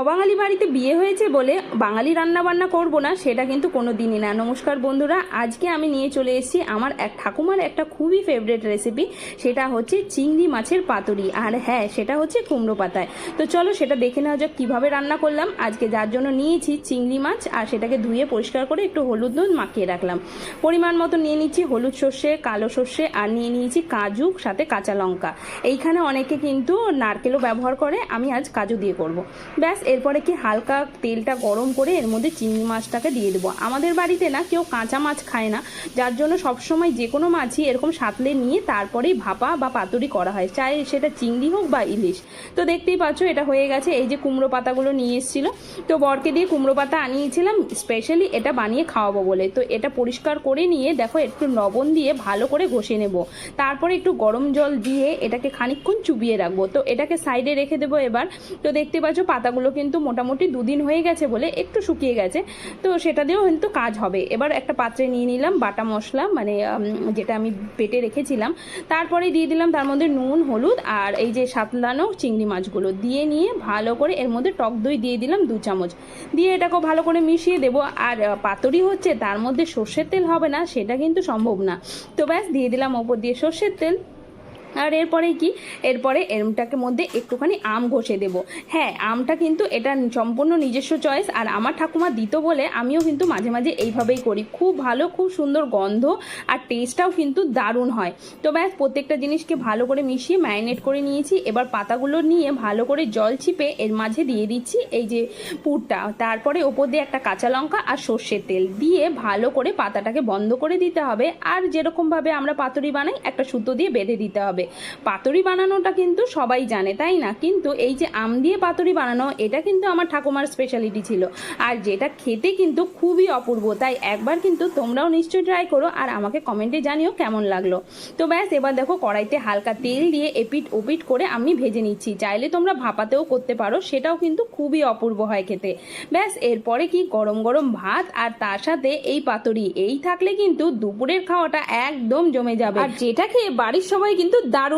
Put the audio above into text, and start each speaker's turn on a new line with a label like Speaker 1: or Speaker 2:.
Speaker 1: অবাঙালি বাড়িতে বিয়ে হয়েছে বলে বাঙালি রান্না বান্না করব না, সেটা কিন্তু কোনো দিনই না। নমস্কার বন্ধুরা, আজকে আমি নিয়ে চলে এসেছি আমার এক ঠাকুমার একটা খুবই ফেভারিট রেসিপি সেটা হচ্ছে চিংড়ি মাছের পাতুরি। আর হ্যাঁ সেটা হচ্ছে কুমড়ো পাতায়। তো চলো সেটা দেখে নেওয়া যাক কীভাবে রান্না করলাম। আজকে যার জন্য নিয়েছি চিংড়ি মাছ, আর সেটাকে ধুয়ে পরিষ্কার করে একটু হলুদ নুন মাখিয়ে রাখলাম। পরিমাণ মতো নিয়ে নিচ্ছি হলুদ সর্ষে, কালো সর্ষে, আর নিয়ে নিয়েছি কাজু, সাথে কাঁচা লঙ্কা। এইখানে অনেকে কিন্তু নারকেলও ব্যবহার করে, আমি আজ কাজু দিয়ে করব। ব্যাস এরপরে কি হালকা তেলটা গরম করে এর মধ্যে চিংড়ি মাছটাকে দিয়ে দেবো। আমাদের বাড়িতে না কেউ কাঁচা মাছ খায় না, যার জন্য সবসময় যে কোনো মাছই এরকম সাতলে নিয়ে তারপরেই ভাপা বা পাতুরি করা হয়। চাই সেটা চিংড়ি হোক বা ইলিশ। তো দেখতেই পাচ্ছ এটা হয়ে গেছে, এই যে কুমড়ো পাতাগুলো নিয়ে এসেছিল। তো বরকে দিয়ে কুমড়ো পাতা আনিয়েছিলাম স্পেশালি এটা বানিয়ে খাওয়াবো বলে। তো এটা পরিষ্কার করে নিয়ে দেখো একটু লবণ দিয়ে ভালো করে ঘষে নেব। তারপরে একটু গরম জল দিয়ে এটাকে খানিকক্ষণ চুবিয়ে রাখব। তো এটাকে সাইডে রেখে দেবো এবার। তো দেখতে পাচ্ছ পাতাগুলো কিন্তু মোটামুটি দুদিন হয়ে গেছে বলে একটু শুকিয়ে গেছে। তো সেটা দিয়েও কিন্তু কাজ হবে। এবার একটা পাত্রে নিয়ে নিলাম বাটা মশলা মানে যেটা আমি পেটে রেখেছিলাম। তারপরে দিয়ে দিলাম তার মধ্যে নুন, হলুদ আর এই যে সাতলানো চিংড়ি মাছগুলো। দিয়ে নিয়ে ভালো করে এর মধ্যে টক দই দিয়ে দিলাম দু চামচ। দিয়ে এটাকেও ভালো করে মিশিয়ে দেবো। আর পাতুরি হচ্ছে তার মধ্যে সর্ষের তেল হবে না, সেটা কিন্তু সম্ভব না। তো ব্যাস, দিয়ে দিলাম ওপর দিয়ে সর্ষের তেল। আর এরপরে কি? এরপরে এরমটাকে মধ্যে একটুখানি আম ঘষে দেব। হ্যাঁ আমটা কিন্তু এটা সম্পূর্ণ নিজস্ব চয়েস আর আমার ঠাকুমা দিত বলে আমিও কিন্তু মাঝে মাঝে এইভাবেই করি। খুব ভালো, খুব সুন্দর গন্ধ আর টেস্টটাও কিন্তু দারুণ হয়। তো ব্যাস, প্রত্যেকটা জিনিসকে ভালো করে মিশিয়ে ম্যারিনেট করে নিয়েছি। এবার পাতাগুলো নিয়ে ভালো করে জল ছিপে এর মাঝে দিয়ে দিচ্ছি এই যে পুরটা। তারপরে ওপর দিয়ে একটা কাঁচা লঙ্কা আর সর্ষের তেল দিয়ে ভালো করে পাতাটাকে বন্ধ করে দিতে হবে। আর যেরকমভাবে আমরা পাতুরি বানাই, একটা সুতো দিয়ে বেঁধে দিতে হবে। পাতুরি বানানোটা কিন্তু সবাই জানে, তাই না? কিন্তু এই যে আম দিয়ে পাতুরি বানানো, এটা কিন্তু আমার ঠাকুমার স্পেশালিটি ছিল। আর যেটা খেতে কিন্তু খুবই অপূর্ব, তাই একবার কিন্তু তোমরাও নিশ্চয়ই ট্রাই করো আর আমাকে কমেন্টে জানিও কেমন লাগল। তো ব্যাস, এবার দেখো কড়াইতে হালকা তেল দিয়ে এপিট ওপিট করে আমি ভেজে নিচ্ছি। চাইলে তোমরা ভাপাতেও করতে পারো, সেটাও কিন্তু খুবই অপূর্ব হয় খেতে। ব্যাস, এরপরে কি? গরম গরম ভাত আর তার সাথে এই পাতুরি। এই থাকলে কিন্তু দুপুরের খাওয়াটা একদম জমে যাবে। আর যেটা খেয়ে বাড়ির সবাই কিন্তু দারুণ